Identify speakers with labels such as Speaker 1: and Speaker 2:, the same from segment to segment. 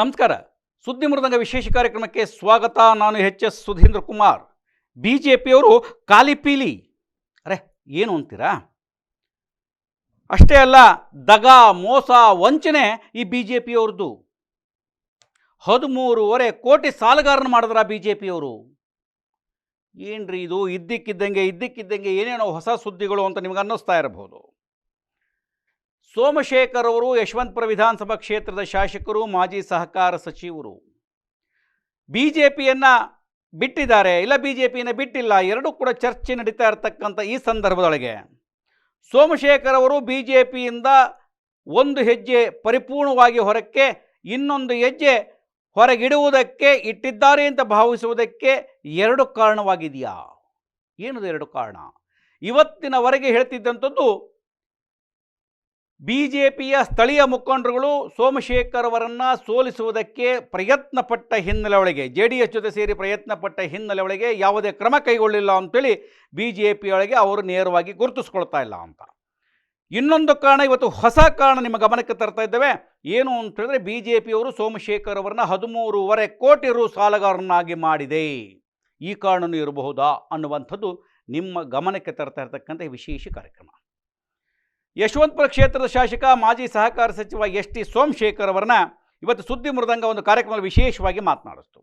Speaker 1: ನಮಸ್ಕಾರ. ಸುದ್ದಿ ಮೃದಂಗ ವಿಶೇಷ ಕಾರ್ಯಕ್ರಮಕ್ಕೆ ಸ್ವಾಗತ. ನಾನು H S Sudhindra Kumar. B J ಪಿಯವರು ಕಾಲಿಪೀಲಿ ಅರೆ, ಏನು ಅಂತೀರಾ? ಅಷ್ಟೇ ಅಲ್ಲ, ದಗ, ಮೋಸ, ವಂಚನೆ ಈ ಬಿ ಜೆ ಪಿಯವ್ರದ್ದು ಹದಿಮೂರುವರೆ ಕೋಟಿ ಸಾಲಗಾರನ ಮಾಡಿದ್ರ ಬಿ ಜೆ ಪಿಯವರು ಏನ್ರಿ ಇದು? ಇದ್ದಕ್ಕಿದ್ದಂಗೆ ಇದ್ದಕ್ಕಿದ್ದಂಗೆ ಏನೇನೋ ಹೊಸ ಸುದ್ದಿಗಳು ಅಂತ ನಿಮ್ಗೆ ಅನ್ನಿಸ್ತಾ ಇರಬಹುದು. ಸೋಮಶೇಖರ್ ಅವರು ಯಶವಂತಪುರ ವಿಧಾನಸಭಾ ಕ್ಷೇತ್ರದ ಶಾಸಕರು, ಮಾಜಿ ಸಹಕಾರ ಸಚಿವರು. ಬಿ ಜೆ ಪಿಯನ್ನು ಬಿಟ್ಟಿದ್ದಾರೆ. ಇಲ್ಲ ಬಿ ಜೆ ಪಿಯನ್ನು ಬಿಟ್ಟಿಲ್ಲ. ಎರಡೂ ಕೂಡ ಚರ್ಚೆ ನಡೀತಾ ಇರತಕ್ಕಂಥ ಈ ಸಂದರ್ಭದೊಳಗೆ ಸೋಮಶೇಖರ್ ಅವರು ಬಿ ಜೆ ಪಿಯಿಂದ ಒಂದು ಹೆಜ್ಜೆ ಪರಿಪೂರ್ಣವಾಗಿ ಹೊರಕ್ಕೆ, ಇನ್ನೊಂದು ಹೆಜ್ಜೆ ಹೊರಗಿಡುವುದಕ್ಕೆ ಇಟ್ಟಿದ್ದಾರೆ ಅಂತ ಭಾವಿಸುವುದಕ್ಕೆ ಎರಡು ಕಾರಣವಾಗಿದೆಯಾ? ಏನದು ಎರಡು ಕಾರಣ? ಇವತ್ತಿನವರೆಗೆ ಹೇಳ್ತಿದ್ದಂಥದ್ದು ಬಿ ಜೆ ಪಿಯ ಸ್ಥಳೀಯ ಮುಖಂಡರುಗಳು ಸೋಮಶೇಖರ್ ಅವರನ್ನು ಸೋಲಿಸುವುದಕ್ಕೆ ಪ್ರಯತ್ನಪಟ್ಟ ಹಿನ್ನೆಲೆ ಒಳಗೆ ಜೆ ಡಿ ಎಸ್ ಜೊತೆ ಸೇರಿ ಪ್ರಯತ್ನಪಟ್ಟ ಹಿನ್ನೆಲೆ ಒಳಗೆ ಯಾವುದೇ ಕ್ರಮ ಕೈಗೊಳ್ಳಿಲ್ಲ ಅಂತೇಳಿ ಬಿ ಜೆ ಪಿಯೊಳಗೆ ಅವರು ನೇರವಾಗಿ ಗುರುತಿಸ್ಕೊಳ್ತಾ ಇಲ್ಲ ಅಂತ. ಇನ್ನೊಂದು ಕಾರಣ, ಇವತ್ತು ಹೊಸ ಕಾರಣ ನಿಮ್ಮ ಗಮನಕ್ಕೆ ತರ್ತಾ ಇದ್ದೇವೆ. ಏನು ಅಂತ ಹೇಳಿದ್ರೆ ಬಿ ಜೆ ಪಿಯವರು ಸೋಮಶೇಖರ್ ಅವರನ್ನ ಹದಿಮೂರುವರೆ ಕೋಟಿ ರು ಸಾಲಗಾರನಾಗಿ ಮಾಡಿದೆ. ಈ ಕಾರಣನೂ ಇರಬಹುದಾ ಅನ್ನುವಂಥದ್ದು ನಿಮ್ಮ ಗಮನಕ್ಕೆ ತರ್ತಾ ಇರತಕ್ಕಂಥ ವಿಶೇಷ ಕಾರ್ಯಕ್ರಮ. ಯಶವಂತಪುರ ಕ್ಷೇತ್ರದ ಶಾಸಕ, ಮಾಜಿ ಸಹಕಾರ ಸಚಿವ ಎಸ್ ಟಿ ಸೋಮಶೇಖರ್ ಅವರನ್ನ ಇವತ್ತು ಸುದ್ದಿ ಮೃದಂಗ ಒಂದು ಕಾರ್ಯಕ್ರಮದಲ್ಲಿ ವಿಶೇಷವಾಗಿ ಮಾತನಾಡಿಸ್ತು.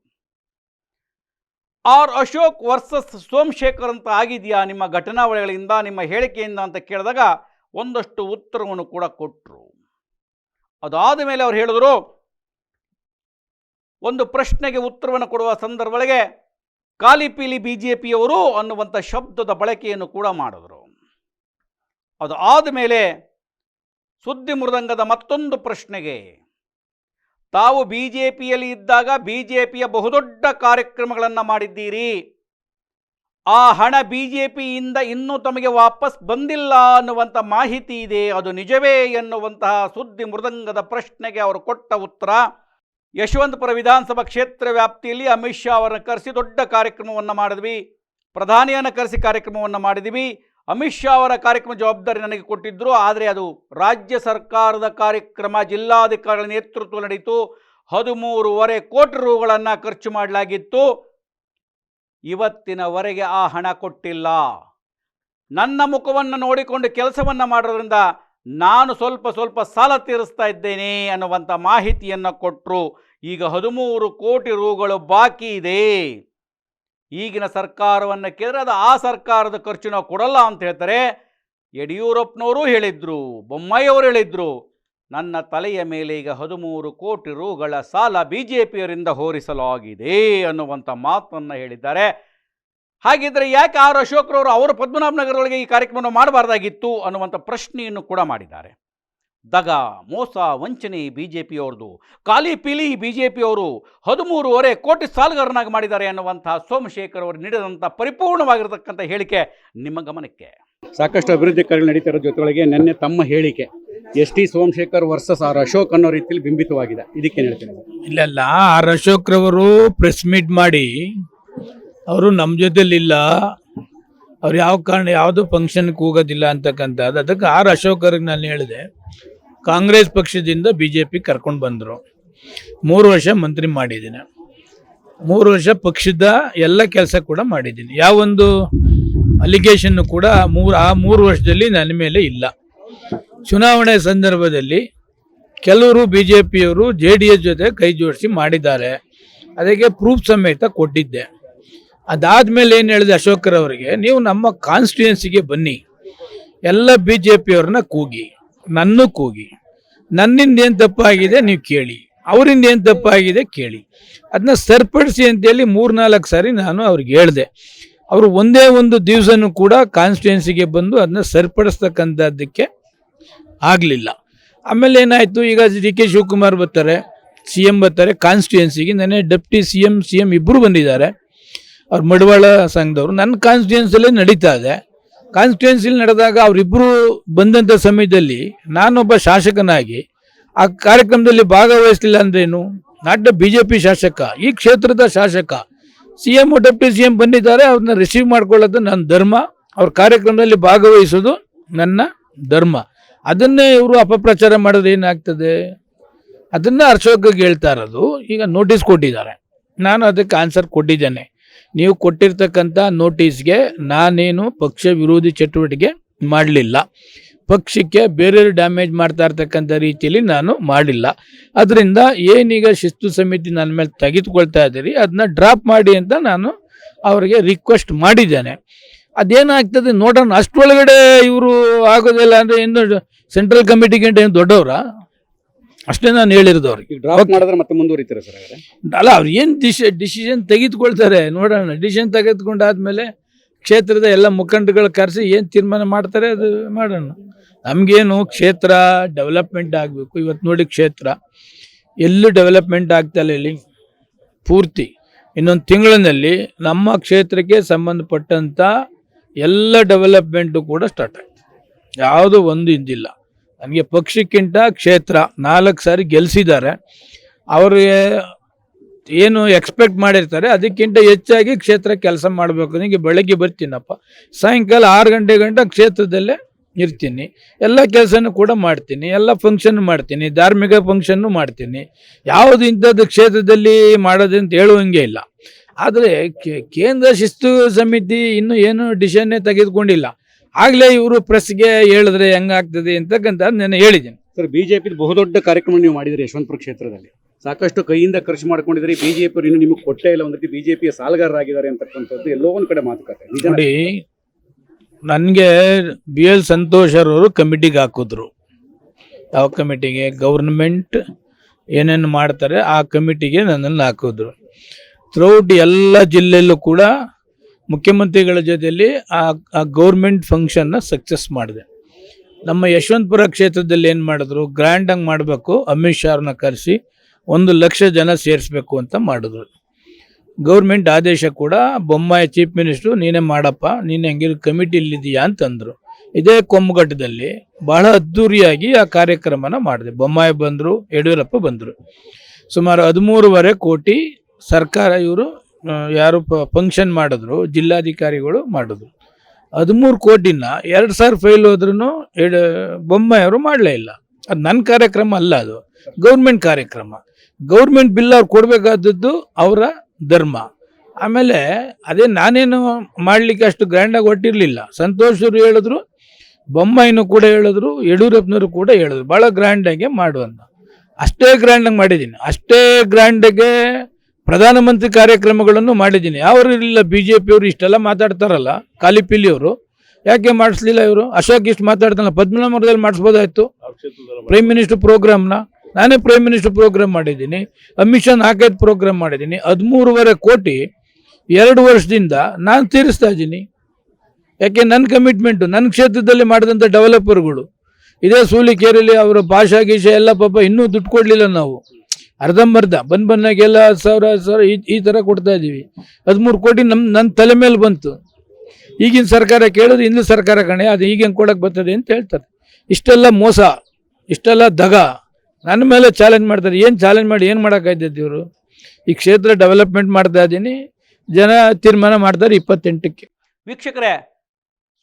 Speaker 1: ಆರ್ ಅಶೋಕ್ ವರ್ಸಸ್ ಸೋಮಶೇಖರ್ ಅಂತ ಆಗಿದೆಯಾ ನಿಮ್ಮ ಘಟನಾವಳಿಗಳಿಂದ, ನಿಮ್ಮ ಹೇಳಿಕೆಯಿಂದ ಅಂತ ಕೇಳಿದಾಗ ಒಂದಷ್ಟು ಉತ್ತರವನ್ನು ಕೂಡ ಕೊಟ್ಟರು ಅದಾದ ಮೇಲೆ ಅವ್ರು ಹೇಳಿದ್ರು, ಒಂದು ಪ್ರಶ್ನೆಗೆ ಉತ್ತರವನ್ನು ಕೊಡುವ ಸಂದರ್ಭಗಳಿಗೆ ಕಾಲಿಪೀಲಿ ಬಿ ಜೆ ಪಿಯವರು ಅನ್ನುವಂಥ ಶಬ್ದದ ಬಳಕೆಯನ್ನು ಕೂಡ ಮಾಡಿದ್ರು. ಅದು ಆದಮೇಲೆ ಸುದ್ದಿ ಮೃದಂಗದ ಮತ್ತೊಂದು ಪ್ರಶ್ನೆಗೆ, ತಾವು ಬಿ ಜೆ ಪಿಯಲ್ಲಿ ಇದ್ದಾಗ ಬಿ ಜೆ ಪಿಯ ಬಹುದೊಡ್ಡ ಕಾರ್ಯಕ್ರಮಗಳನ್ನು ಮಾಡಿದ್ದೀರಿ. ಆ ಹಣ ಬಿ ಜೆ ಪಿಯಿಂದ ಇನ್ನೂ ತಮಗೆ ವಾಪಸ್ ಬಂದಿಲ್ಲ ಅನ್ನುವಂಥ ಮಾಹಿತಿ ಇದೆ, ಅದು ನಿಜವೇ ಎನ್ನುವಂತಹ ಸುದ್ದಿ ಮೃದಂಗದ ಪ್ರಶ್ನೆಗೆ ಅವರು ಕೊಟ್ಟ ಉತ್ತರ. ಯಶವಂತಪುರ ವಿಧಾನಸಭಾ ಕ್ಷೇತ್ರ ವ್ಯಾಪ್ತಿಯಲ್ಲಿ ಅಮಿತ್ ಶಾ ಅವರನ್ನು ಕರೆಸಿ ದೊಡ್ಡ ಕಾರ್ಯಕ್ರಮವನ್ನು ಮಾಡಿದ್ವಿ. ಪ್ರಧಾನಿಯನ್ನು ಕರೆಸಿ ಕಾರ್ಯಕ್ರಮವನ್ನು ಮಾಡಿದ್ವಿ. ಅಮಿತ್ ಶಾ ಅವರ ಕಾರ್ಯಕ್ರಮ ಜವಾಬ್ದಾರಿ ನನಗೆ ಕೊಟ್ಟಿದ್ದರು ಆದರೆ ಅದು ರಾಜ್ಯ ಸರ್ಕಾರದ ಕಾರ್ಯಕ್ರಮ, ಜಿಲ್ಲಾಧಿಕಾರಿಗಳ ನೇತೃತ್ವ ನಡೆಯಿತು ಹದಿಮೂರುವರೆ ಕೋಟಿ ರೂಗಳನ್ನು ಖರ್ಚು ಮಾಡಲಾಗಿತ್ತು. ಇವತ್ತಿನವರೆಗೆ ಆ ಹಣ ಕೊಟ್ಟಿಲ್ಲ. ನನ್ನ ಮುಖವನ್ನು ನೋಡಿಕೊಂಡು ಕೆಲಸವನ್ನು ಮಾಡೋದ್ರಿಂದ ನಾನು ಸ್ವಲ್ಪ ಸ್ವಲ್ಪ ಸಾಲ ತೀರಿಸ್ತಾ ಇದ್ದೇನೆ ಅನ್ನುವಂಥ ಮಾಹಿತಿಯನ್ನು ಕೊಟ್ಟರು ಈಗ ಹದಿಮೂರು ಕೋಟಿ ರೂಗಳು ಬಾಕಿ ಇದೆ. ಈಗಿನ ಸರ್ಕಾರವನ್ನು ಕೇಳಿದ್ರೆ ಅದು ಆ ಸರ್ಕಾರದ ಖರ್ಚು ನಾವು ಕೊಡಲ್ಲ ಅಂತ ಹೇಳ್ತಾರೆ. ಯಡಿಯೂರಪ್ಪನವರು ಹೇಳಿದ್ರು, ಬೊಮ್ಮಾಯಿಯವರು ಹೇಳಿದ್ರು, ನನ್ನ ತಲೆಯ ಮೇಲೆ ಈಗ ಹದಿಮೂರು ಕೋಟಿ ರೂಗಳ ಸಾಲ ಬಿ ಜೆ ಪಿಯವರಿಂದ ಹೋರಿಸಲಾಗಿದೆ ಅನ್ನುವಂಥ ಮಾತನ್ನು ಹೇಳಿದ್ದಾರೆ. ಹಾಗಿದ್ರೆ ಯಾಕೆ ಆರ್ ಅಶೋಕ್ರವರು ಅವರು ಪದ್ಮನಾಭನಗರದೊಳಗೆ ಈ ಕಾರ್ಯಕ್ರಮವನ್ನು ಮಾಡಬಾರ್ದಾಗಿತ್ತು ಅನ್ನುವಂಥ ಪ್ರಶ್ನೆಯನ್ನು ಕೂಡ ಮಾಡಿದ್ದಾರೆ. ದಗ ಮೋಸ ವಂಚನೆ ಬಿ ಜೆ ಪಿಯವ್ರದ್ದು ಖಾಲಿ ಪೀಲಿ ಬಿ ಜೆ ಪಿಯವರು ಹದಿಮೂರುವರೆ ಕೋಟಿ ಸಾಲಗಾರನಾಗಿ ಮಾಡಿದ್ದಾರೆ ಅನ್ನುವಂತಹ ಸೋಮಶೇಖರ್ ಅವರು ನೀಡಿದಂಥ ಪರಿಪೂರ್ಣವಾಗಿರತಕ್ಕಂಥ ಹೇಳಿಕೆ ನಿಮ್ಮ ಗಮನಕ್ಕೆ.
Speaker 2: ಸಾಕಷ್ಟು ಅಭಿವೃದ್ಧಿ ಕಾರ್ಯಗಳು ನಡೀತಿರೋ ಜೊತೆಗೆ ನಿನ್ನೆ ತಮ್ಮ ಹೇಳಿಕೆ S T Somashekhar versus R Ashok ಅನ್ನೋ ರೀತಿಯಲ್ಲಿ ಬಿಂಬಿತವಾಗಿದೆ. ಇದಕ್ಕೆ ಹೇಳ್ತೀನಿ
Speaker 3: ಇಲ್ಲಲ್ಲ ಆರ್ ಅಶೋಕ್ ರವರು ಪ್ರೆಸ್ ಮೀಟ್ ಮಾಡಿ ಅವರು ನಮ್ಮ ಜೊತೆಲಿಲ್ಲ. ಅವ್ರು ಯಾವ ಕಾರಣ ಯಾವುದು ಫಂಕ್ಷನ್ಗೆ ಹೋಗೋದಿಲ್ಲ ಅಂತಕ್ಕಂಥದ್ದು. ಅದಕ್ಕೆ ಆರ್ ಅಶೋಕ್ ಅವ್ರಿಗೆ ನಾನು ಹೇಳಿದೆ. ಕಾಂಗ್ರೆಸ್ ಪಕ್ಷದಿಂದ ಬಿ ಜೆ ಪಿ ಕರ್ಕೊಂಡು ಬಂದರು. ಮೂರು ವರ್ಷ ಮಂತ್ರಿ ಮಾಡಿದ್ದೀನಿ. ಮೂರು ವರ್ಷ ಪಕ್ಷದ ಎಲ್ಲ ಕೆಲಸ ಕೂಡ ಮಾಡಿದ್ದೀನಿ. ಯಾವೊಂದು ಅಲಿಗೇಷನ್ನು ಕೂಡ ಮೂರು, ಆ ಮೂರು ವರ್ಷದಲ್ಲಿ ನನ್ನ ಮೇಲೆ ಇಲ್ಲ. ಚುನಾವಣೆ ಸಂದರ್ಭದಲ್ಲಿ ಕೆಲವರು ಬಿ ಜೆ ಪಿಯವರು ಜೆ ಡಿ ಎಸ್ ಜೊತೆ ಕೈ ಜೋಡಿಸಿ ಮಾಡಿದ್ದಾರೆ. ಅದಕ್ಕೆ ಪ್ರೂಫ್ ಸಮೇತ ಕೊಟ್ಟಿದ್ದೆ. ಅದಾದ್ಮೇಲೆ ಏನು ಹೇಳಿದೆ ಅಶೋಕರವರಿಗೆ, ನೀವು ನಮ್ಮ ಕಾನ್ಸ್ಟಿಟ್ಯೂನ್ಸಿಗೆ ಬನ್ನಿ. ಎಲ್ಲ ಬಿ ಜೆ ಪಿಯವ್ರನ್ನ ಕೂಗಿ, ನನ್ನ ಕೂಗಿ. ನನ್ನಿಂದ ಏನು ತಪ್ಪಾಗಿದೆ ನೀವು ಕೇಳಿ. ಅವರಿಂದ ಏನು ತಪ್ಪಾಗಿದೆ ಕೇಳಿ. ಅದನ್ನ ಸರಿಪಡಿಸಿ ಅಂತೇಳಿ ಮೂರ್ನಾಲ್ಕು ಸಾರಿ ನಾನು ಅವ್ರಿಗೆ ಹೇಳಿದೆ. ಅವರು ಒಂದೇ ಒಂದು ದಿವಸನೂ ಕೂಡ ಕಾನ್ಸ್ಟಿಟ್ಯೂನ್ಸಿಗೆ ಬಂದು ಅದನ್ನ ಸರಿಪಡಿಸ್ತಕ್ಕಂಥದ್ದಕ್ಕೆ ಆಗಲಿಲ್ಲ. ಆಮೇಲೆ ಏನಾಯಿತು? ಈಗ ಡಿ ಕೆ ಶಿವಕುಮಾರ್ ಬರ್ತಾರೆ, ಸಿ ಎಂ ಬರ್ತಾರೆ ಕಾನ್ಸ್ಟಿಟ್ಯೂನ್ಸಿಗೆ ನೆನೆ deputy C M C M ಇಬ್ಬರು ಬಂದಿದ್ದಾರೆ. ಅವ್ರು ಮಡವಾಳ ಸಂಘದವರು. ನನ್ನ ಕಾನ್ಸ್ಟಿಟ್ಯೂನ್ಸಲ್ಲೇ ನಡೀತಾ ಇದೆ. ಕಾನ್ಸ್ಟಿಟ್ಯೂನ್ಸಿಲಿ ನಡೆದಾಗ ಅವರಿಬ್ಬರು ಬಂದಂಥ ಸಮಯದಲ್ಲಿ ನಾನೊಬ್ಬ ಶಾಸಕನಾಗಿ ಆ ಕಾರ್ಯಕ್ರಮದಲ್ಲಿ ಭಾಗವಹಿಸಲಿಲ್ಲ ಅಂದ್ರೇನು? ನಾಟ್ ಬಿ ಜೆ ಪಿ ಶಾಸಕ, ಈ ಕ್ಷೇತ್ರದ ಶಾಸಕ C M deputy C M ಬಂದಿದ್ದಾರೆ ಅವ್ರನ್ನ ರಿಸೀವ್ ಮಾಡ್ಕೊಳ್ಳೋದು ನನ್ನ ಧರ್ಮ, ಅವ್ರ ಕಾರ್ಯಕ್ರಮದಲ್ಲಿ ಭಾಗವಹಿಸೋದು ನನ್ನ ಧರ್ಮ. ಅದನ್ನೇ ಇವರು ಅಪಪ್ರಚಾರ ಮಾಡೋದು ಏನಾಗ್ತದೆ? ಅದನ್ನ ಅಶೋಕ್ಗೆ ಹೇಳ್ತಾ ಇರೋದು, ಈಗ ನೋಟಿಸ್ ಕೊಟ್ಟಿದ್ದಾರೆ. ನಾನು ಅದಕ್ಕೆ ಆನ್ಸರ್ ಕೊಟ್ಟಿದ್ದೇನೆ. ನೀವು ಕೊಟ್ಟಿರ್ತಕ್ಕಂಥ ನೋಟಿಸ್ಗೆ ನಾನೇನು ಪಕ್ಷ ವಿರೋಧಿ ಚಟುವಟಿಕೆ ಮಾಡಲಿಲ್ಲ. ಪಕ್ಷಕ್ಕೆ ಬೇರೆಯವರು ಡ್ಯಾಮೇಜ್ ಮಾಡ್ತಾ ಇರ್ತಕ್ಕಂಥ ರೀತಿಯಲ್ಲಿ ನಾನು ಮಾಡಿಲ್ಲ. ಅದರಿಂದ ಏನೀಗ ಶಿಸ್ತು ಸಮಿತಿ ನನ್ನ ಮೇಲೆ ತೆಗೆದುಕೊಳ್ತಾ ಇದ್ದೀರಿ ಅದನ್ನ ಡ್ರಾಪ್ ಮಾಡಿ ಅಂತ ನಾನು ಅವರಿಗೆ ರಿಕ್ವೆಸ್ಟ್ ಮಾಡಿದ್ದೇನೆ. ಅದೇನಾಗ್ತದೆ ನೋಡೋಣ, ಅಷ್ಟರೊಳಗಡೆ ಇವರು ಆಗೋದಿಲ್ಲ ಅಂದರೆ ಇನ್ನು ಸೆಂಟ್ರಲ್ ಕಮಿಟಿಗಿಂತ ಏನು ದೊಡ್ಡವರ? ಅಷ್ಟೇ ನಾನು ಹೇಳಿರೋದು ಅವ್ರಿಗೆ.
Speaker 2: ಡ್ರಾಪ್ ಮಾಡಿದ್ರೆ ಮತ್ತೆ ಮುಂದುವರಿತಾರೆ ಸರ್ ಹಾಗಾದ್ರೆ?
Speaker 3: ಅಲ್ಲ ಅವ್ರು ಏನು ಡಿಶ್ ಡಿಸಿಷನ್ ತೆಗೆದುಕೊಳ್ತಾರೆ ನೋಡೋಣ. ಡಿಸಿಷನ್ ತೆಗೆದುಕೊಂಡಾದ್ಮೇಲೆ ಕ್ಷೇತ್ರದ ಎಲ್ಲ ಮುಖಂಡಗಳು ಕರೆಸಿ ಏನು ತೀರ್ಮಾನ ಮಾಡ್ತಾರೆ ಅದು ಮಾಡೋಣ. ನಮಗೇನು ಕ್ಷೇತ್ರ ಡೆವಲಪ್ಮೆಂಟ್ ಆಗಬೇಕು. ಇವತ್ತು ನೋಡಿ ಕ್ಷೇತ್ರ. ಎಲ್ಲೂ ಡೆವಲಪ್ಮೆಂಟ್ ಆಗ್ತಾಯಿಲ್ಲ ಇಲ್ಲಿ ಪೂರ್ತಿ. ಇನ್ನೊಂದು ತಿಂಗಳಿನಲ್ಲಿ ನಮ್ಮ ಕ್ಷೇತ್ರಕ್ಕೆ ಸಂಬಂಧಪಟ್ಟಂಥ ಎಲ್ಲ ಡೆವಲಪ್ಮೆಂಟು ಕೂಡ ಸ್ಟಾರ್ಟ್ ಆಗ್ತದೆ ಯಾವುದೂ ಒಂದು ಇದ್ದಿಲ್ಲ ನನಗೆ ಪಕ್ಷಕ್ಕಿಂತ ಕ್ಷೇತ್ರ ನಾಲ್ಕು ಸಾರಿ ಗೆಲ್ಲಿಸಿದ್ದಾರೆ ಅವರು ಏನು ಎಕ್ಸ್ಪೆಕ್ಟ್ ಮಾಡಿರ್ತಾರೆ, ಅದಕ್ಕಿಂತ ಹೆಚ್ಚಾಗಿ ಕ್ಷೇತ್ರ ಕೆಲಸ ಮಾಡಬೇಕು. ನನಗೆ ಬೆಳಗ್ಗೆ ಬರ್ತೀನಪ್ಪ, ಸಾಯಂಕಾಲ ಆರು ಗಂಟೆ ಗಂಟ ಕ್ಷೇತ್ರದಲ್ಲೇ ಇರ್ತೀನಿ. ಎಲ್ಲ ಕೆಲಸನೂ ಕೂಡ ಮಾಡ್ತೀನಿ, ಎಲ್ಲ ಫಂಕ್ಷನ್ ಮಾಡ್ತೀನಿ, ಧಾರ್ಮಿಕ ಫಂಕ್ಷನ್ನು ಮಾಡ್ತೀನಿ. ಯಾವುದು ಇಂಥದ್ದು ಕ್ಷೇತ್ರದಲ್ಲಿ ಮಾಡೋದು ಅಂತ ಹೇಳುವಂಗೆ ಇಲ್ಲ. ಆದರೆ ಕೇಂದ್ರ ಶಿಸ್ತು ಸಮಿತಿ ಇನ್ನೂ ಏನು ಡಿಸಿಷನ್ನೇ ತೆಗೆದುಕೊಂಡಿಲ್ಲ. ಆಗಲೇ ಇವರು ಪ್ರೆಸ್ಗೆ ಹೇಳಿದ್ರೆ ಹೆಂಗಾಗ್ತದೆ ಅಂತಕ್ಕಂಥ ನಾನು ಹೇಳಿದ್ದೀನಿ.
Speaker 2: ಸರ್ ಬಿಜೆಪಿ ಬಹುದೊಡ್ಡ ಕಾರ್ಯಕ್ರಮ ನೀವು ಮಾಡಿದ್ರಿ ಯಶವಂತಪುರ ಕ್ಷೇತ್ರದಲ್ಲಿ. ಸಾಕಷ್ಟು ಕೈಯಿಂದ ಖರ್ಚು ಮಾಡ್ಕೊಂಡಿದ್ರಿ. ಬಿಜೆಪಿ ಇನ್ನು ನಿಮಗೆ ಕೊಟ್ಟೇ ಇಲ್ಲ. ಒಂದು ರೀತಿ ಬಿಜೆಪಿಯ ಸಾಲಗಾರರಾಗಿದ್ದಾರೆ ಅಂತಕ್ಕಂಥದ್ದು ಎಲ್ಲೋ ಒಂದು ಕಡೆ ಮಾತುಕತೆ.
Speaker 3: ನೋಡಿ ನನಗೆ ಬಿ ಎಲ್ ಸಂತೋಷರವರು ಕಮಿಟಿಗೆ ಹಾಕಿದ್ರು. ಯಾವ ಕಮಿಟಿಗೆ? ಗೌರ್ಮೆಂಟ್ ಏನೇನು ಮಾಡ್ತಾರೆ ಆ ಕಮಿಟಿಗೆ ನನ್ನನ್ನು ಹಾಕಿದ್ರು. ಥ್ರೂಔಟ್ ಎಲ್ಲ ಜಿಲ್ಲೆಯಲ್ಲೂ ಕೂಡ ಮುಖ್ಯಮಂತ್ರಿಗಳ ಜೊತೆಯಲ್ಲಿ ಆ ಆ ಗೌರ್ಮೆಂಟ್ ಫಂಕ್ಷನ್ನ ಸಕ್ಸಸ್ ಮಾಡಿದೆ. ನಮ್ಮ ಯಶವಂತಪುರ ಕ್ಷೇತ್ರದಲ್ಲಿ ಏನು ಮಾಡಿದ್ರು? ಗ್ರ್ಯಾಂಡಾಗಿ ಮಾಡಬೇಕು, ಅಮಿತ್ ಶಾರನ್ನ ಕರೆಸಿ ಒಂದು ಲಕ್ಷ ಜನ ಸೇರಿಸ್ಬೇಕು ಅಂತ ಮಾಡಿದ್ರು. ಗೌರ್ಮೆಂಟ್ ಆದೇಶ ಕೂಡ, ಬೊಮ್ಮಾಯಿ ಚೀಫ್ ಮಿನಿಸ್ಟ್ರು ನೀನೇ ಮಾಡಪ್ಪ, ನೀನು ಹೆಂಗಿರು ಕಮಿಟಿಲಿದೆಯಾ ಅಂತಂದರು. ಇದೇ ಕೊಮ್ಮಘಟ್ಟದಲ್ಲಿ ಬಹಳ ಅದ್ದೂರಿಯಾಗಿ ಆ ಕಾರ್ಯಕ್ರಮನ ಮಾಡಿದೆ. ಬೊಮ್ಮಾಯಿ ಬಂದರು, ಯಡಿಯೂರಪ್ಪ ಬಂದರು. ಸುಮಾರು ಹದಿಮೂರುವರೆ ಕೋಟಿ ಸರ್ಕಾರ ಇವರು ಯಾರು ಫಂಕ್ಷನ್ ಮಾಡಿದ್ರು, ಜಿಲ್ಲಾಧಿಕಾರಿಗಳು ಮಾಡಿದ್ರು. ಹದಿಮೂರು ಕೋಟಿನ ಎರಡು ಸಾವಿರ ಫೈಲ್ ಹೋದ್ರೂ ಬೊಮ್ಮಾಯಿಯವರು ಮಾಡಲೇ ಇಲ್ಲ. ಅದು ನನ್ನ ಕಾರ್ಯಕ್ರಮ ಅಲ್ಲ ಅದು. ಗೌರ್ಮೆಂಟ್ ಕಾರ್ಯಕ್ರಮ. ಗೌರ್ಮೆಂಟ್ ಬಿಲ್ ಅವ್ರು ಕೊಡಬೇಕಾದದ್ದು ಅವರ ಧರ್ಮ. ಆಮೇಲೆ ಅದೇ ನಾನೇನು ಮಾಡಲಿಕ್ಕೆ ಅಷ್ಟು ಗ್ರ್ಯಾಂಡಾಗಿ ಒಟ್ಟಿರಲಿಲ್ಲ ಸಂತೋಷರು ಹೇಳಿದ್ರು, ಬೊಮ್ಮಾಯಿನೂ ಕೂಡ ಹೇಳಿದ್ರು, ಯಡಿಯೂರಪ್ಪನವರು ಕೂಡ ಹೇಳಿದ್ರು. ಭಾಳ ಗ್ರ್ಯಾಂಡಾಗೆ ಮಾಡುವಂತ. ಅಷ್ಟೇ ಗ್ರ್ಯಾಂಡಾಗಿ ಮಾಡಿದ್ದೀನಿ. ಅಷ್ಟೇ ಗ್ರ್ಯಾಂಡಾಗೆ ಪ್ರಧಾನಮಂತ್ರಿ ಕಾರ್ಯಕ್ರಮಗಳನ್ನು ಮಾಡಿದ್ದೀನಿ. ಅವರು ಇಲ್ಲ ಬಿ ಜೆ ಪಿಯವರು ಇಷ್ಟೆಲ್ಲ ಮಾತಾಡ್ತಾರಲ್ಲ ಕಾಲಿಪಿಲಿಯವರು ಯಾಕೆ ಮಾಡಿಸ್ಲಿಲ್ಲ ಇವರು? ಅಶೋಕ್ ಇಷ್ಟು ಮಾತಾಡ್ತಾನಲ್ಲ ಪದ್ಮನಾಭದಲ್ಲಿ ಮಾಡಿಸ್ಬೋದಾಯ್ತು? ಪ್ರೈಮ್ ಮಿನಿಸ್ಟರ್ ಪ್ರೋಗ್ರಾಮ್ನ ನಾನೇ ಪ್ರೈಮ್ ಮಿನಿಸ್ಟರ್ ಪ್ರೋಗ್ರಾಮ್ ಮಾಡಿದ್ದೀನಿ. ಅಮಿಷನ್ ನಾಲ್ಕೈದು ಪ್ರೋಗ್ರಾಮ್ ಮಾಡಿದ್ದೀನಿ. ಹದಿಮೂರುವರೆ ಕೋಟಿ ಎರಡು ವರ್ಷದಿಂದ ನಾನು ತೀರಿಸ್ತಾ ಇದ್ದೀನಿ. ಯಾಕೆ ನನ್ನ ಕಮಿಟ್ಮೆಂಟು ನನ್ನ ಕ್ಷೇತ್ರದಲ್ಲಿ ಮಾಡಿದಂಥ ಡೆವಲಪರ್ಗಳು ಇದೇ ಸೂಲಿಕೇರಿಲಿ ಅವರ ಭಾಷಾ ಗೀಷ ಎಲ್ಲ ಪಾಪ ಇನ್ನೂ ದುಡ್ಡು ಕೊಡಲಿಲ್ಲ ನಾವು. ಅರ್ಧಂಬರ್ಧ ಬಂದ್ ಬಂದಾಗೆಲ್ಲ ಸಾವಿರ ಸಾವಿರ ಈ ಈ ಥರ ಕೊಡ್ತಾ ಇದ್ದೀವಿ. ಹದಿಮೂರು ಕೋಟಿ ನಮ್ಮ ನನ್ನ ತಲೆ ಮೇಲೆ ಬಂತು. ಈಗಿನ ಸರ್ಕಾರ ಕೇಳಿದ್ರೆ ಹಿಂದೂ ಸರ್ಕಾರ ಕಣೆ, ಅದು ಈಗ ಹೆಂಗೆ ಕೊಡೋಕೆ ಬರ್ತದೆ ಅಂತ ಹೇಳ್ತಾರೆ. ಇಷ್ಟೆಲ್ಲ ಮೋಸ, ಇಷ್ಟೆಲ್ಲ ದಗ, ನನ್ನ ಮೇಲೆ ಚಾಲೆಂಜ್ ಮಾಡ್ತಾರೆ. ಏನು ಚಾಲೆಂಜ್ ಮಾಡಿ, ಏನು ಮಾಡೋಕ್ಕಾಯ್ತೈತೆ ಇವರು? ಈ ಕ್ಷೇತ್ರ ಡೆವಲಪ್ಮೆಂಟ್ ಮಾಡ್ತಾ ಇದ್ದೀನಿ. ಜನ ತೀರ್ಮಾನ ಮಾಡ್ತಾರೆ ಇಪ್ಪತ್ತೆಂಟಕ್ಕೆ.
Speaker 1: ವೀಕ್ಷಕರೇ,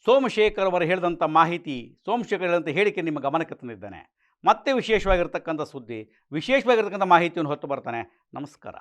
Speaker 1: ಸೋಮಶೇಖರ್ ಅವರು ಹೇಳಿದಂಥ ಮಾಹಿತಿ, ಸೋಮಶೇಖರ್ ಹೇಳಿದಂಥ ಹೇಳಿಕೆ ನಿಮ್ಮ ಗಮನಕ್ಕೆ ತಂದಿದ್ದಾನೆ. ಮತ್ತೆ ವಿಶೇಷವಾಗಿರ್ತಕ್ಕಂಥ ಸುದ್ದಿ ವಿಶೇಷವಾಗಿರ್ತಕ್ಕಂಥ ಮಾಹಿತಿಯನ್ನು ಹೊತ್ತು ಬರ್ತಾನೆ. ನಮಸ್ಕಾರ.